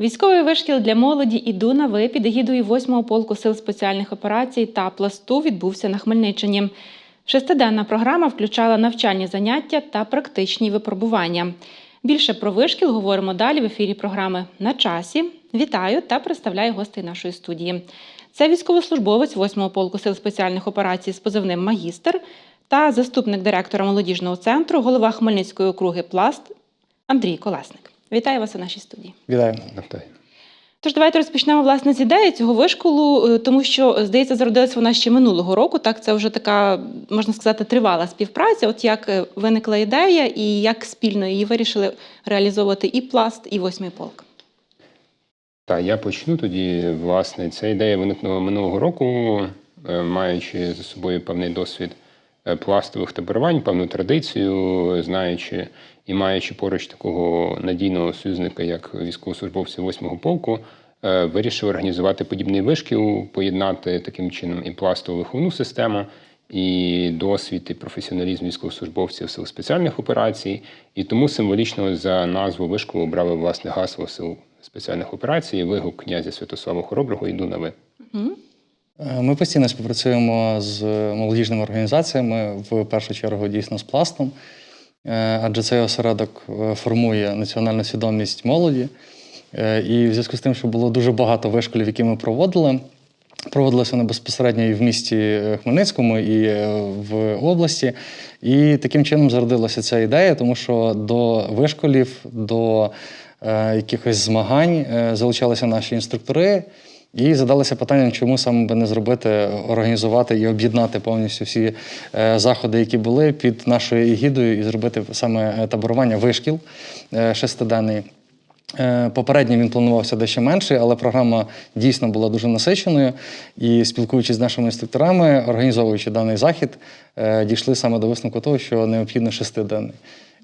Військовий вишкіл для молоді і Дунави під егідою 8-го полку сил спеціальних операцій та пласту відбувся на Хмельниччині. Шестиденна програма включала навчальні заняття та практичні випробування. Більше про вишкіл говоримо далі в ефірі програми на часі. Вітаю та представляю гостей нашої студії. Це військовослужбовець 8-го полку сил спеціальних операцій з позивним магістр та заступник директора молодіжного центру, голова Хмельницької округи Пласт Андрій Колесник. Вітаю вас у нашій студії. Вітаю. Тож давайте розпочнемо власне з ідеї цього вишколу, е, тому що здається, зародилась вона ще минулого року. Так, це вже така можна сказати тривала співпраця. От як е, виникла ідея, і як спільно її вирішили реалізовувати і пласт, і восьмий полк. Так, я почну тоді. Власне, ця ідея виникнула минулого року, е, маючи за собою певний досвід пластових таборувань, певну традицію, знаючи і маючи поруч такого надійного союзника, як військовослужбовці 8-го полку, е, вирішив організувати подібний вишкіл, поєднати таким чином і пластову виховну систему, і досвід, і професіоналізм військовослужбовців сил спеціальних операцій. І тому символічно за назву вишколу обрали власне гасло сил спеціальних операцій, вигук князя Святослава Хороброго йду на ви. Е, Ми постійно співпрацюємо з молодіжними організаціями, в першу чергу дійсно з пластом, е, адже цей осередок е, формує національну свідомість молоді. Е, І в зв'язку з тим, що було дуже багато вишколів, які ми проводили, проводилися вони безпосередньо і в місті е, Хмельницькому, і е, в області. І таким чином зародилася ця ідея, тому що до вишколів, до е, якихось змагань е, залучалися наші інструктори. І задалися питанням, чому саме би не зробити, організувати і об'єднати повністю всі е, заходи, які були під нашою егідою, і зробити саме е, таборування вишкіл е, шестиденний. Попередньо він планувався дещо менший, але програма дійсно була дуже насиченою. І спілкуючись з нашими інструкторами, організовуючи даний захід, дійшли саме до висновку того, що необхідно шестиденний.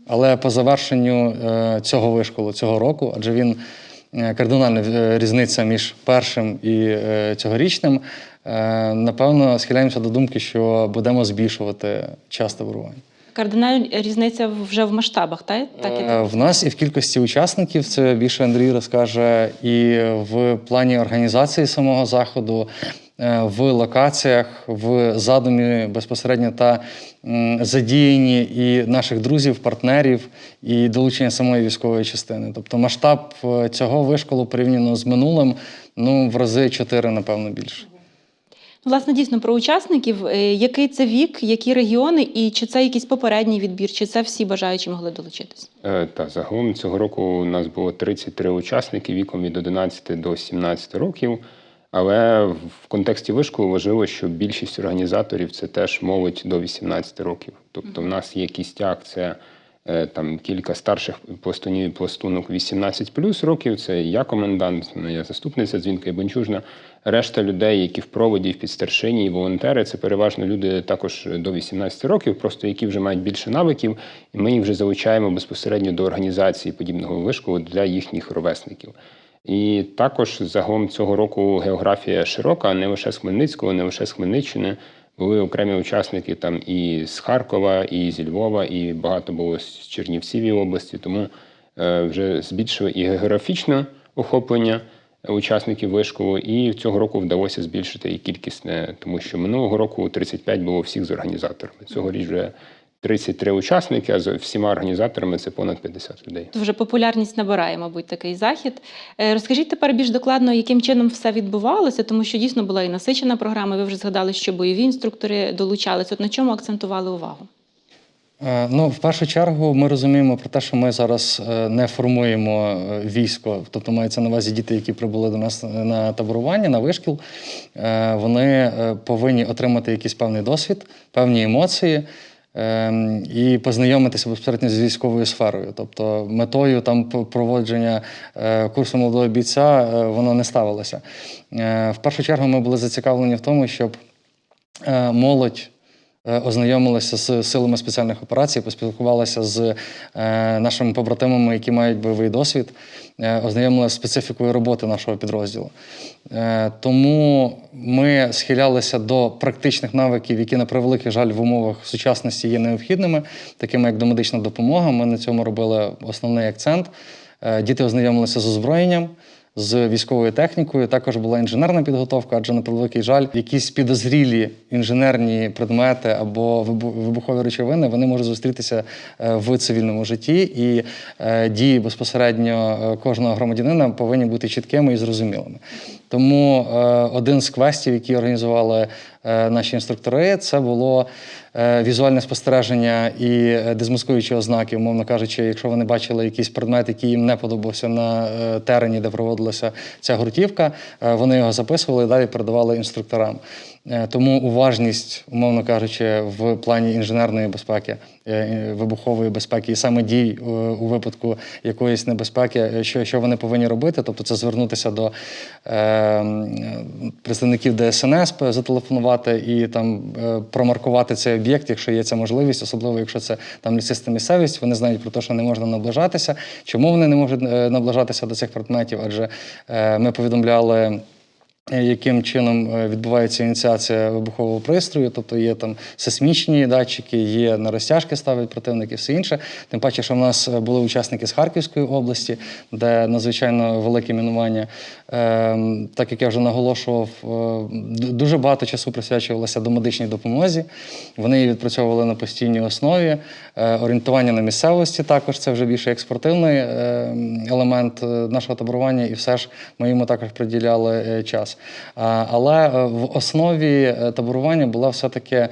Але по завершенню цього вишколу цього року, адже він кардинальна е, різниця між першим і е, цьогорічним, е, напевно, схиляємося до думки, що будемо збільшувати час таборування. Кардинальна різниця вже в масштабах, так? так Е, В нас і в кількості учасників, це більше Андрій розкаже, і в плані організації самого заходу, е, в локаціях, в задумі безпосередньо та м, задіянні і наших друзів, партнерів, і долучення самої військової частини. Тобто масштаб е, цього вишколу порівняно з минулим, ну в рази чотири, напевно, більше. Власне, дійсно про учасників. Е, Який це вік, які регіони, і чи це якийсь попередній відбір, чи це всі бажаючі могли долучитись? Е, Та загалом цього року у нас було 33 учасники віком від 11 до 17 років. Але в контексті вишколу важливо, що більшість організаторів це теж молодь до 18 років. Тобто, в нас є кістяк, це там кілька старших пластунів пластунок 18 плюс років. Це я комендант, ну, я заступниця дзвінка і бончужна. Решта людей, які в проводі, в підстаршині і волонтери, це переважно люди також до 18 років, просто які вже мають більше навиків, і ми їх вже залучаємо безпосередньо до організації подібного вишколу для їхніх ровесників. І також загалом цього року географія широка, не лише з Хмельницького, не лише з Хмельниччини. Були окремі учасники там і з Харкова, і зі Львова, і багато було з Чернівців і області. Тому е, вже збільшили і географічне охоплення учасників вишколу, і цього року вдалося збільшити і кількісне, тому що минулого року 35 було всіх з організаторами. Цьогоріч вже 33 учасники, а з всіма організаторами це понад 50 людей. Вже популярність набирає, мабуть, такий захід. Е, Розкажіть тепер більш докладно, яким чином все відбувалося, тому що дійсно була і насичена програма. Ви вже згадали, що бойові інструктори долучалися. От на чому акцентували увагу? Е, Ну, в першу чергу, ми розуміємо про те, що ми зараз е, не формуємо військо, тобто мається на увазі діти, які прибули до нас на таборування, на вишкіл. Вони повинні отримати якийсь певний досвід, певні емоції. Ем, І познайомитися безпосередньо з військовою сферою. Тобто метою там проводження е, курсу молодого бійця е, воно не ставилося. Е, В першу чергу ми були зацікавлені в тому, щоб молодь ознайомилася з силами спеціальних операцій, поспілкувалася з е, нашими побратимами, які мають бойовий досвід, е, ознайомилася з специфікою роботи нашого підрозділу. Е, Тому ми схилялися до практичних навиків, які, на превеликий жаль, в умовах сучасності є необхідними, такими як домедична допомога. Ми на цьому робили основний акцент. Е, Діти ознайомилися з озброєнням, з військовою технікою. Також була інженерна підготовка, адже на превеликий жаль, якісь підозрілі інженерні предмети або вибу- вибухові речовини вони можуть зустрітися е, в цивільному житті, і е, дії безпосередньо е, кожного громадянина повинні бути чіткими і зрозумілими. Тому е, один з квестів, які організували е, наші інструктори, це було е, візуальне спостереження і дезмаскуючі ознаки, умовно кажучи, якщо вони бачили якийсь предмет, який їм не подобався на терені, де проводилася ця гуртівка, вони його записували і далі передавали інструкторам. Е, Тому уважність, умовно кажучи, в плані інженерної безпеки, е, вибухової безпеки, і саме дій е, у випадку якоїсь небезпеки, що, що вони повинні робити, тобто це звернутися до е, представників ДСНС, зателефонувати і там промаркувати цей об'єкт, якщо є ця можливість, особливо якщо це там лісиста місцевість, вони знають про те, що не можна наближатися. Чому вони не можуть наближатися до цих предметів? Адже е, ми повідомляли. Е, Яким чином е, відбувається ініціація вибухового пристрою, тобто є там сейсмічні датчики, є на розтяжки ставлять противники, все інше. Тим паче, що в нас е, були учасники з Харківської області, де надзвичайно велике мінування. Ем, Так як я вже наголошував, дуже багато часу присвячувалося до медичній допомозі. Вони її відпрацьовували на постійній основі. Орієнтування на місцевості також це вже більше як спортивний е, елемент нашого таборування, і все ж ми йому також приділяли час. Але е, в основі е, таборування була все-таки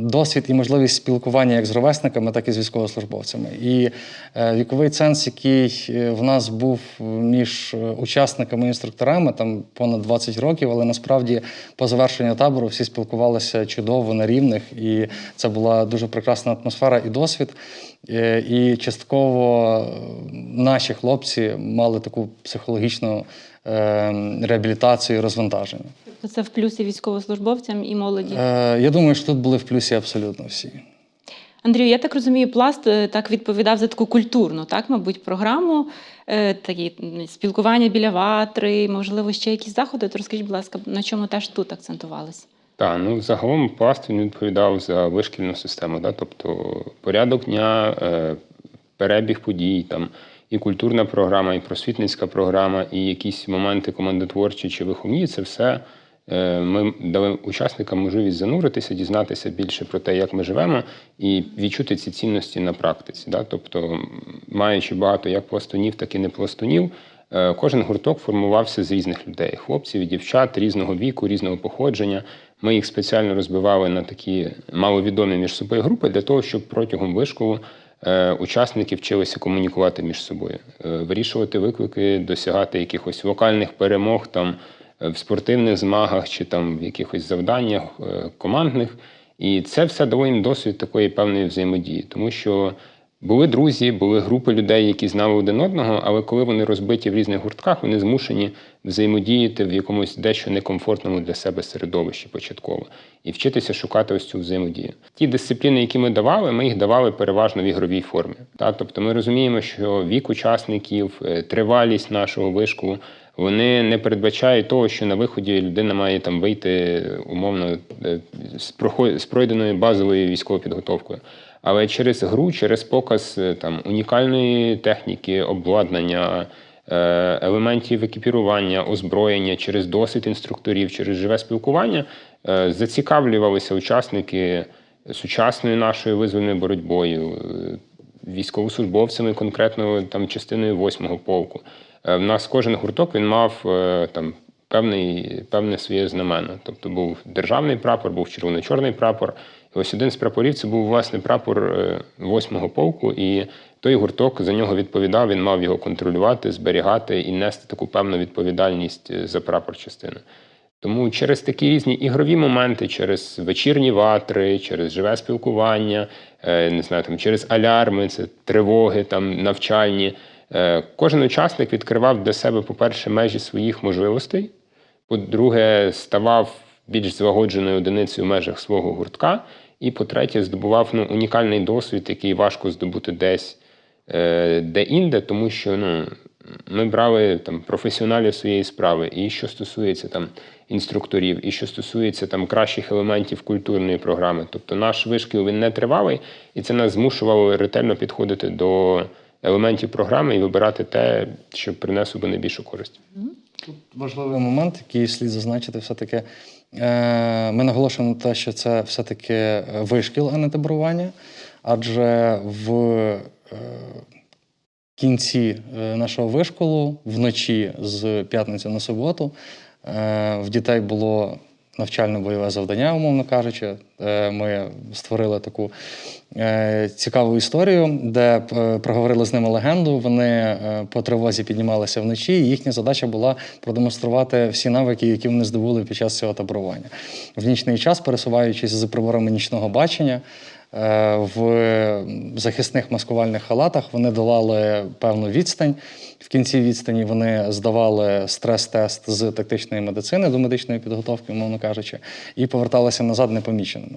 досвід і можливість спілкування як з ровесниками, так і з військовослужбовцями. І е, віковий ценз, який е, в нас був між е, учасниками і інструкторами, там понад 20 років, але насправді по завершенню табору всі спілкувалися чудово на рівних, і це була дуже прекрасна атмосфера і досвід. І частково наші хлопці мали таку психологічну реабілітацію і розвантаження. Тобто це в плюсі військовослужбовцям і молоді. Е, Я думаю, що тут були в плюсі абсолютно всі. Андрію, я так розумію, пласт е, так відповідав за таку культурну, так, мабуть, програму, е, такі спілкування біля ватри, можливо, ще якісь заходи. То розкажіть, будь ласка, на чому теж тут акцентувалися? Так, ну загалом пласт він відповідав за вишкільну систему, да? тобто порядок дня, е, перебіг подій, там і культурна програма, і просвітницька програма, і якісь моменти командотворчі чи виховні це все. Е, Ми дали учасникам можливість зануритися, дізнатися більше про те, як ми живемо, і відчути ці цінності на практиці. Да? Тобто, маючи багато як пластунів, так і непластунів, Е, Кожен гурток формувався з різних людей: хлопців дівчат різного віку, різного походження. Ми їх спеціально розбивали на такі маловідомі між собою групи для того, щоб протягом вишколу е, учасники вчилися комунікувати між собою, вирішувати виклики, досягати якихось локальних перемог там в спортивних змагах чи там в якихось завданнях е, командних. І це все дало їм досвід такої певної взаємодії, тому що були друзі, були групи людей, які знали один одного, але коли вони розбиті в різних гуртках, вони змушені взаємодіяти в якомусь дещо некомфортному для себе середовищі початково і вчитися шукати ось цю взаємодію. Ті дисципліни, які ми давали, ми їх давали переважно в ігровій формі. Тобто ми розуміємо, що вік учасників, е, тривалість нашого вишку. Вони не передбачають того, що на виході людина має там вийти умовно е, з пройденою базовою військовою підготовкою. Але через гру, через показ е, там унікальної техніки, обладнання, е, елементів екіпірування, озброєння, через досвід інструкторів, через живе спілкування зацікавлювалися учасники сучасною нашою визвольною боротьбою, військовослужбовцями, конкретно там частиною 8-го полку. Е, В нас кожен гурток він мав е, там певний, певне своє знамено. Тобто був державний прапор, був червоно-чорний прапор. І ось один з прапорів це був власне прапор е, 8-го полку, і той гурток за нього відповідав. Він мав його контролювати, зберігати і нести таку певну відповідальність за прапор частини. Тому через такі різні ігрові моменти, через вечірні ватри, через живе спілкування, не знаю, там через алярми, це тривоги, там навчальні. Е, Кожен учасник відкривав для себе, по-перше, межі своїх можливостей. По-друге, ставав більш злагодженою одиницею в межах свого гуртка. І по-третє, здобував ну, унікальний досвід, який важко здобути десь е, де-інде, тому що ну, ми брали там професіоналів своєї справи, і що стосується там інструкторів, і що стосується там кращих елементів культурної програми. Тобто наш вишкіл він не тривалий, і це нас змушувало ретельно підходити до елементів програми і вибирати те, що принесло би найбільшу користь. Тут Важливий момент, який слід зазначити, все-таки е, ми наголошуємо на те, що це все-таки вишкіл, а не таборування. Адже в е, кінці е, нашого вишколу, вночі з п'ятниці на суботу, в дітей було навчально-бойове завдання, умовно кажучи. Е, Ми створили таку е, цікаву історію, де е, проговорили з ними легенду. Вони по тривозі піднімалися вночі. і Їхня задача була продемонструвати всі навики, які вони здобули під час цього таборування. В нічний час, пересуваючись з приборами нічного бачення. Е, В захисних маскувальних халатах вони долали певну відстань. В кінці відстані вони здавали стрес-тест з тактичної медицини до медичної підготовки, умовно кажучи, і поверталися назад непоміченими.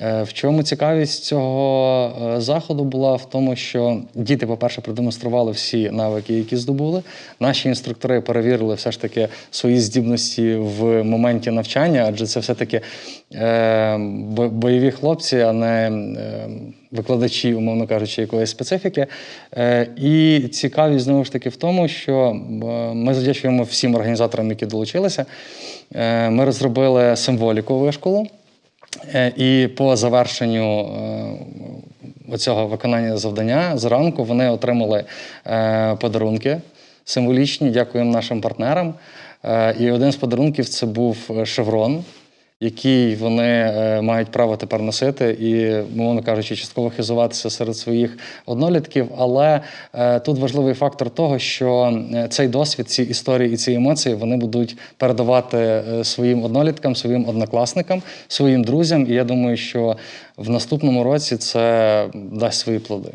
Е, В чому цікавість цього е, заходу була в тому, що діти, по-перше, продемонстрували всі навики, які здобули. Наші інструктори перевірили все ж таки свої здібності в моменті навчання, адже це все-таки бойові хлопці, а не викладачі, умовно кажучи, якоїсь специфіки. Е, І цікавість знову ж таки в тому, що е, ми завдячуємо всім організаторам, які долучилися. Е, Ми розробили символіку вишколу. І по завершенню оцього виконання завдання зранку вони отримали подарунки символічні. Дякуємо нашим партнерам. І один з подарунків це був шеврон, який вони е, мають право тепер носити і, мовно кажучи, частково хизуватися серед своїх однолітків. Але е, тут важливий фактор того, що е, цей досвід, ці історії і ці емоції вони будуть передавати своїм одноліткам, своїм однокласникам, своїм друзям. І я думаю, що в наступному році це дасть свої плоди.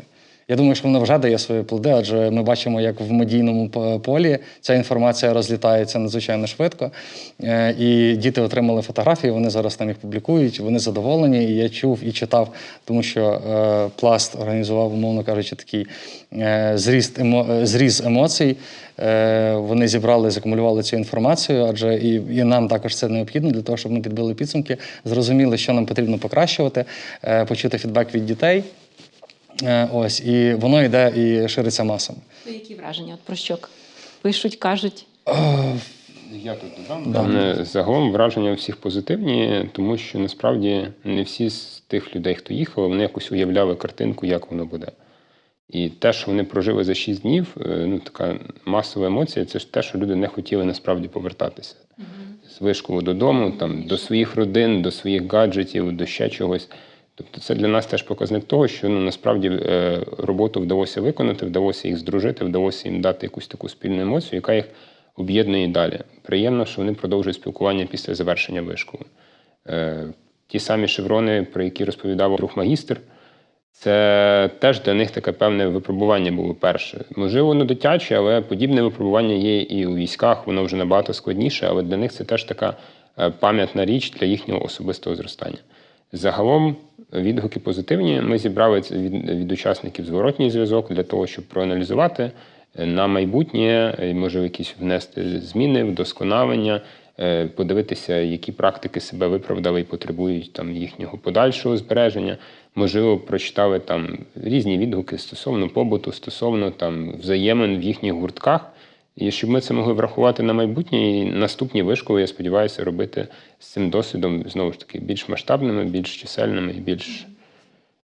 Я думаю, що воно вже дає свої плоди, адже ми бачимо, як в медійному полі ця інформація розлітається надзвичайно швидко. Е, І діти отримали фотографії, вони зараз там їх публікують, вони задоволені. І я чув і читав, тому що е, пласт організував, умовно кажучи, такий е, зріст зріз емоцій. Вони зібрали, закумулювали цю інформацію, адже і, і нам також це необхідно для того, щоб ми підбили підсумки, зрозуміли, що нам потрібно покращувати, почути фідбек від дітей. Е, Ось, і воно йде і шириться масами. Які враження? От про що пишуть, кажуть. Я тут додам. Да. Загалом враження у всіх позитивні, тому що насправді не всі з тих людей, хто їхав, вони якось уявляли картинку, як воно буде. І те, що вони прожили за 6 днів, е, ну така масова емоція, це ж те, що люди не хотіли насправді повертатися з вишколу додому, там, до своїх родин, до своїх гаджетів, до ще чогось. Тобто це для нас теж показник того, що ну, насправді е, роботу вдалося виконати, вдалося їх здружити, вдалося їм дати якусь таку спільну емоцію, яка їх об'єднує далі. Приємно, що вони продовжують спілкування після завершення вишколу. Е, ті самі шеврони, про які розповідав друг магістр, це теж для них таке певне випробування було перше. Можливо, воно дитяче, але подібне випробування є і у військах, воно вже набагато складніше, але для них це теж така е, пам'ятна річ для їхнього особистого зростання. Загалом відгуки позитивні. Ми зібрали від, від учасників зворотній зв'язок для того, щоб проаналізувати е, на майбутнє, е, може якісь внести зміни, вдосконалення, е, подивитися, які практики себе виправдали і потребують там їхнього подальшого збереження. Можливо, прочитали там різні відгуки стосовно побуту, стосовно там взаємин в їхніх гуртках. І щоб ми це могли врахувати на майбутнє, і наступні вишколи, я сподіваюся, робити з цим досвідом знову ж таки більш масштабними, більш чисельними і більш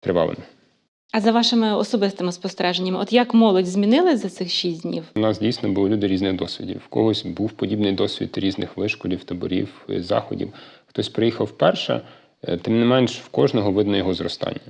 тривалими. А за вашими особистими спостереженнями, от як молодь змінилась за цих шість днів? У нас дійсно були люди різних досвідів. В когось був подібний досвід різних вишколів, таборів, заходів. Хтось приїхав вперше, е, тим не менш, в кожного видно його зростання.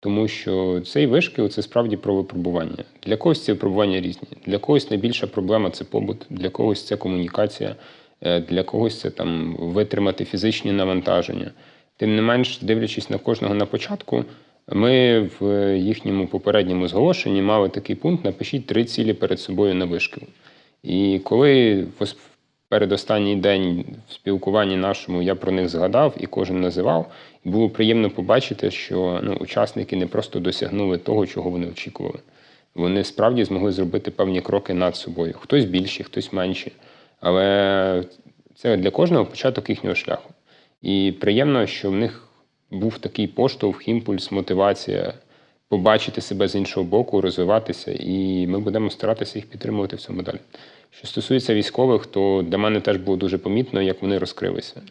Тому що цей вишкіл це справді про випробування. Для когось ці випробування різні. Для когось найбільша проблема це побут, для когось це комунікація, е, для когось це там витримати фізичні навантаження. Тим не менш, дивлячись на кожного на початку, ми в їхньому попередньому зголошенні мали такий пункт: напишіть три цілі перед собою на вишкіл. І коли передостанній день в спілкуванні нашому я про них згадав і кожен називав, і було приємно побачити, що ну, учасники не просто досягнули того, чого вони очікували. Вони справді змогли зробити певні кроки над собою. Хтось більші, хтось менші. Але це для кожного початок їхнього шляху. І приємно, що в них був такий поштовх, імпульс, мотивація побачити себе з іншого боку, розвиватися, і ми будемо старатися їх підтримувати в цьому далі. Що стосується військових, то для мене теж було дуже помітно, як вони розкрилися.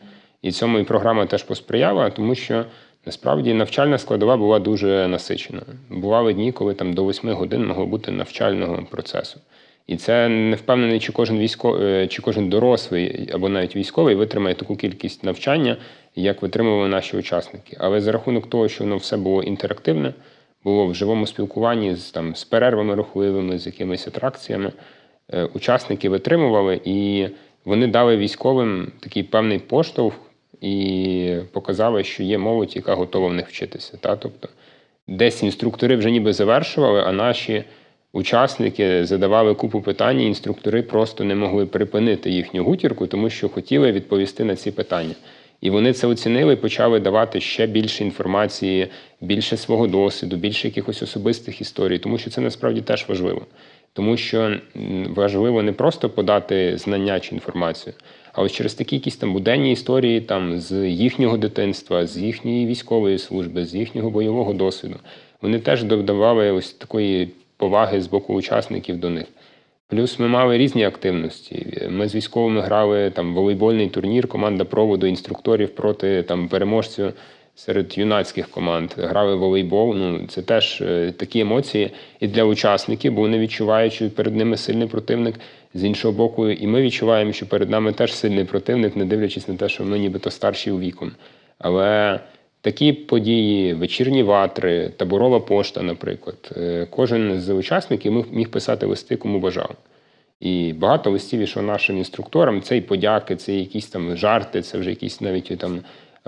І цьому і програма теж посприяла, тому що насправді навчальна складова була дуже насичена. Бували дні, коли там до 8 годин могло бути навчального процесу. І це не впевнений, чи кожен військовий, чи кожен дорослий або навіть військовий витримає таку кількість навчання, як витримували наші учасники. Але за рахунок того, що воно все було інтерактивне, було в живому спілкуванні з там з перервами рухливими, з якимись атракціями, е, учасники витримували, і вони дали військовим такий певний поштовх і показали, що є молодь, яка готова в них вчитися. Та? Тобто, десь інструктори вже ніби завершували, а наші учасники задавали купу питань, і інструктори просто не могли припинити їхню гутірку, тому що хотіли відповісти на ці питання. І вони це оцінили, почали давати ще більше інформації, більше свого досвіду, більше якихось особистих історій, тому що це насправді теж важливо. Тому що важливо не просто подати знання чи інформацію, а ось через такі якісь там буденні історії там, з їхнього дитинства, з їхньої військової служби, з їхнього бойового досвіду. Вони теж додавали ось такої поваги з боку учасників до них. Плюс ми мали різні активності. Ми з військовими грали там волейбольний турнір, команда проводу інструкторів проти там переможців серед юнацьких команд. Грали в волейбол. Ну це теж е, такі емоції і для учасників, бо вони відчувають, що перед ними сильний противник. З іншого боку, і ми відчуваємо, що перед нами теж сильний противник, не дивлячись на те, що ми нібито старші у віком. Але такі події, вечірні ватри, таборова пошта, наприклад, е, кожен з учасників міг- писати листи, кому бажав. І багато листів ішов нашим інструкторам. Це і подяки, це і якісь там жарти, це вже якісь навіть там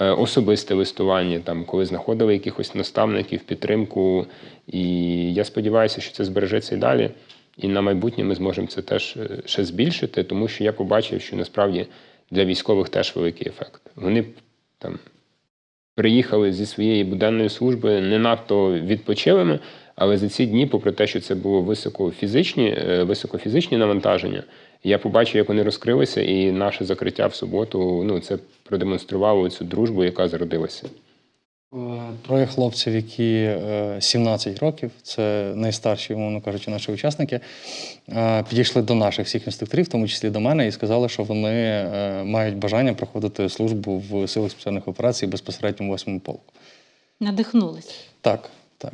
особисте листування, там, коли знаходили якихось наставників, підтримку. І я сподіваюся, що це збережеться і далі. І на майбутнє ми зможемо це теж е, ще збільшити, тому що я побачив, що насправді для військових теж великий ефект. Вони там приїхали зі своєї буденної служби не надто відпочилими, але за ці дні, попри те, що це було високофізичні, е, високофізичні навантаження, я побачив, як вони розкрилися, і наше закриття в суботу ну, це продемонструвало цю дружбу, яка зародилася. Е, Троє хлопців, які е, 17 років, це найстарші, умовно кажучи, наші учасники, е, підійшли до наших всіх інструкторів, в тому числі до мене, і сказали, що вони е, мають бажання проходити службу в силах спеціальних операцій безпосередньо в 8 полку. Надихнулись. Так, так.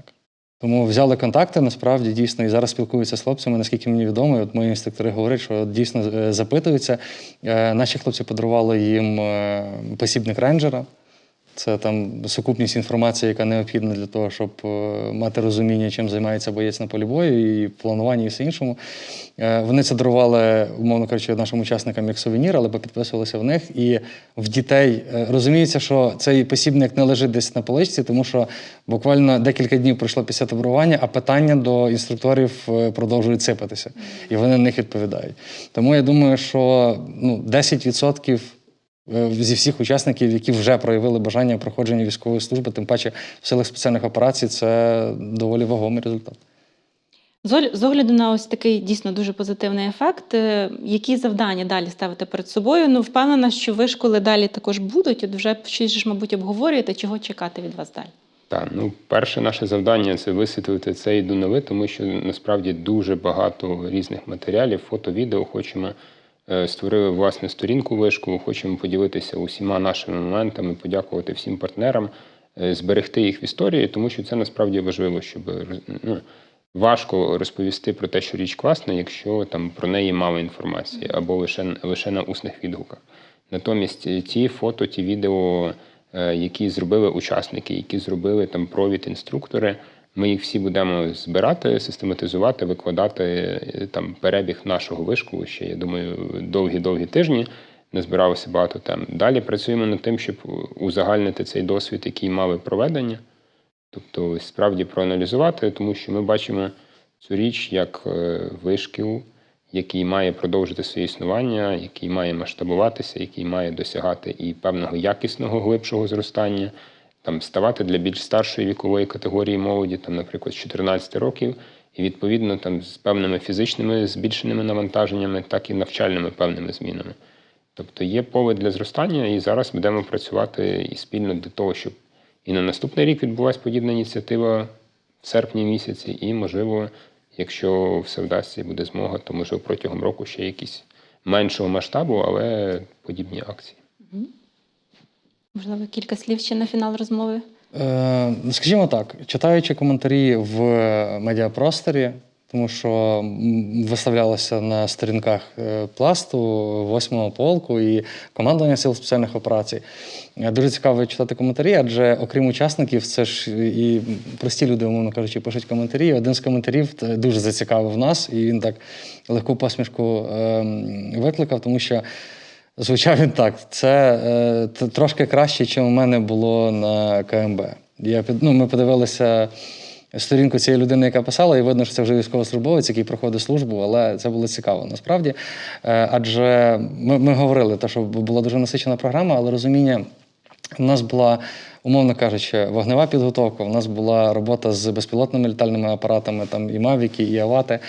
Тому взяли контакти, насправді дійсно, і зараз спілкуються з хлопцями, наскільки мені відомо. От мої інструктори говорять, що дійсно е, запитуються. Е, Наші хлопці подарували їм е, посібник рейнджера. Це там сукупність інформації, яка необхідна для того, щоб е, мати розуміння, чим займається боєць на полі бою, і планування, і все іншому. Е, Вони це дарували, умовно кажучи, нашим учасникам як сувенір, але попідписувалися в них. І в дітей е, розуміється, що цей посібник не лежить десь на поличці, тому що буквально декілька днів пройшло після таборування, а питання до інструкторів продовжують сипатися, і вони на них відповідають. Тому я думаю, що ну, 10% е, зі всіх учасників, які вже проявили бажання проходження військової служби, тим паче в силах спеціальних операцій, це доволі вагомий результат. З огляду на ось такий дійсно дуже позитивний ефект, е, які завдання далі ставите перед собою? Ну, впевнена, що вишколи далі також будуть. От вже щось ж, мабуть, обговорюєте, чого чекати від вас далі. Так, ну перше наше завдання це висвітлити цей дуновид, тому що насправді дуже багато різних матеріалів, фото, відео. Хочемо е, створили власне сторінку вишку, хочемо поділитися усіма нашими моментами, подякувати всім партнерам, е, зберегти їх в історії, тому що це насправді важливо, щоб ну, важко розповісти про те, що річ класна, якщо там про неї мало інформації або лише, лише на усних відгуках. Натомість е, ті фото, ті відео, е, які зробили учасники, які зробили там провід інструктори, ми їх всі будемо збирати, систематизувати, викладати е, там перебіг нашого вишку. Ще я думаю, довгі-довгі тижні. Назбиралося багато тем. Далі працюємо над тим, щоб узагальнити цей досвід, який мали проведення. Тобто, справді проаналізувати, тому що ми бачимо цю річ як е, вишкіл, який має продовжити своє існування, який має масштабуватися, який має досягати і певного якісного глибшого зростання, там ставати для більш старшої вікової категорії молоді, там, наприклад, з 14 років, і відповідно там з певними фізичними збільшеними навантаженнями, так і навчальними певними змінами. Тобто є поле для зростання, і зараз будемо працювати і спільно для того, щоб і на наступний рік відбулася подібна ініціатива в серпні місяці, і, можливо, якщо все вдасться і буде змога, то можливо протягом року ще якісь меншого масштабу, але подібні акції. Можливо, кілька слів ще на фінал розмови. Е, скажімо так, читаючи коментарі в медіапросторі, тому що виставлялося на сторінках е, пласту, восьмого полку і командування сил спеціальних операцій. Е, Дуже цікаво читати коментарі, адже окрім учасників, це ж і прості люди, умовно кажучи, пишуть коментарі. Один з коментарів е, дуже зацікавив нас, і він так легку посмішку викликав, тому що. Звучав він так. Це е, трошки краще, ніж у мене було на КМБ. Я ну, ми подивилися сторінку цієї людини, яка писала, і видно, що це вже військовослужбовець, який проходить службу, але це було цікаво насправді. Е, адже ми, ми говорили, те, що була дуже насичена програма, але розуміння. У нас була, умовно кажучи, вогнева підготовка. У нас була робота з безпілотними літальними апаратами, там і Мавіки, і Авати.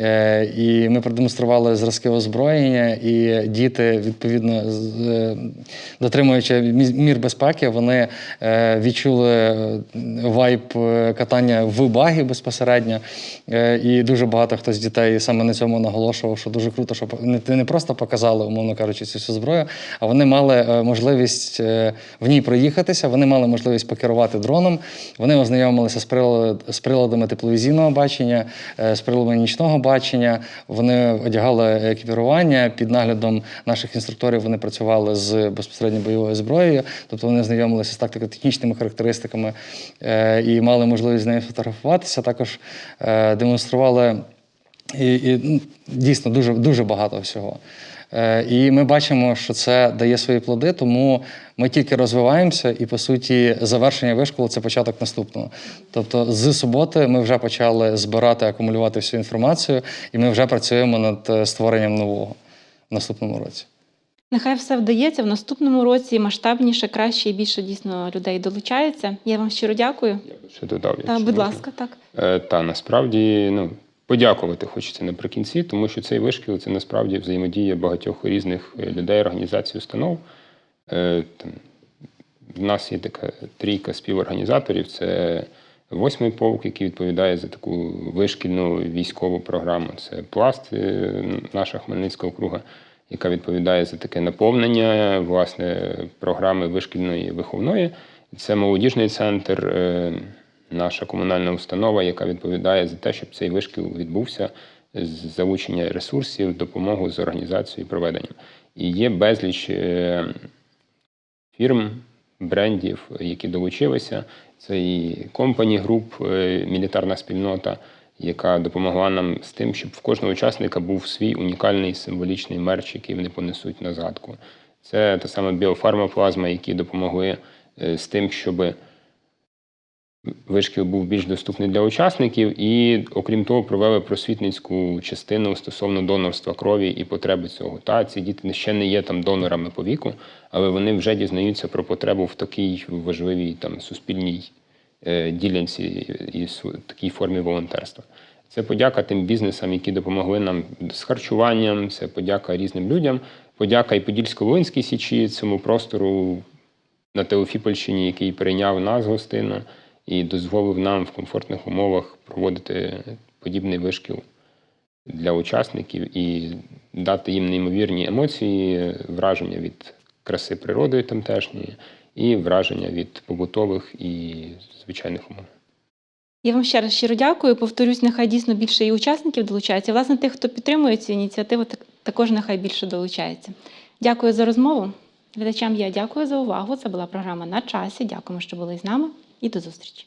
Е, і ми продемонстрували зразки озброєння, і діти, відповідно, е, дотримуючи мі- мір безпеки, вони е, відчули вайб катання в багі безпосередньо. І дуже багато хто з дітей саме на цьому наголошував, що дуже круто, що не, просто показали, умовно кажучи, цю всю зброю, а вони мали можливість в ній проїхатися, вони мали можливість покерувати дроном, вони ознайомилися з, прилад, з приладами тепловізійного бачення, з приладами нічного бачення. Вони одягали екіпірування під наглядом наших інструкторів. Вони працювали з безпосередньо бойовою зброєю, тобто вони знайомилися з тактико-технічними характеристиками е, і мали можливість з нею фотографуватися. Також е, демонстрували і, і ну, дійсно дуже, дуже багато всього. Е, І ми бачимо, що це дає свої плоди, тому ми тільки розвиваємося, і по суті, завершення вишколу це початок наступного. Тобто, з суботи ми вже почали збирати, акумулювати всю інформацію, і ми вже працюємо над е, створенням нового в наступному році. Нехай все вдається в наступному році масштабніше, краще і більше дійсно людей долучається. Я вам щиро дякую. Я би ще додав. Та, будь можна. ласка, так. Е, Та насправді ну, подякувати хочеться наприкінці, тому що цей вишкіл це насправді взаємодія багатьох різних е, людей, організацій, установ. Е, Там, в нас є така трійка співорганізаторів. Це восьмий полк, який відповідає за таку вишкільну військову програму. Це пласт, е, наша Хмельницька округа, яка відповідає за таке наповнення власне програми вишкільної виховної. Це молодіжний центр, наша комунальна установа, яка відповідає за те, щоб цей вишкіл відбувся з залучення ресурсів, допомогу з організацією і проведенням. І є безліч е, фірм, брендів, які долучилися. Це і компані груп, е, мілітарна спільнота, яка допомогла нам з тим, щоб в кожного учасника був свій унікальний символічний мерч, який вони понесуть на згадку. Це та сама біофармаплазма, які допомогли е, з тим, щоб вишкіл був більш доступний для учасників, і, окрім того, провели просвітницьку частину стосовно донорства крові і потреби цього. Та ці діти ще не є там донорами по віку, але вони вже дізнаються про потребу в такій важливій там суспільній е, ділянці і такій формі волонтерства. Це подяка тим бізнесам, які допомогли нам з харчуванням, це подяка різним людям, подяка і Подільсько-Волинській січі, цьому простору на Теофіпольщині, який прийняв нас гостинно і дозволив нам в комфортних умовах проводити подібний вишкіл для учасників і дати їм неймовірні емоції, враження від краси природи тамтешньої і враження від побутових і звичайних умов. Я вам ще раз щиро дякую. Повторюсь, нехай дійсно більше і учасників долучається. Власне, тих, хто підтримує цю ініціативу, також нехай більше долучається. Дякую за розмову. Глядачам я дякую за увагу. Це була програма на часі. Дякуємо, що були з нами, і до зустрічі!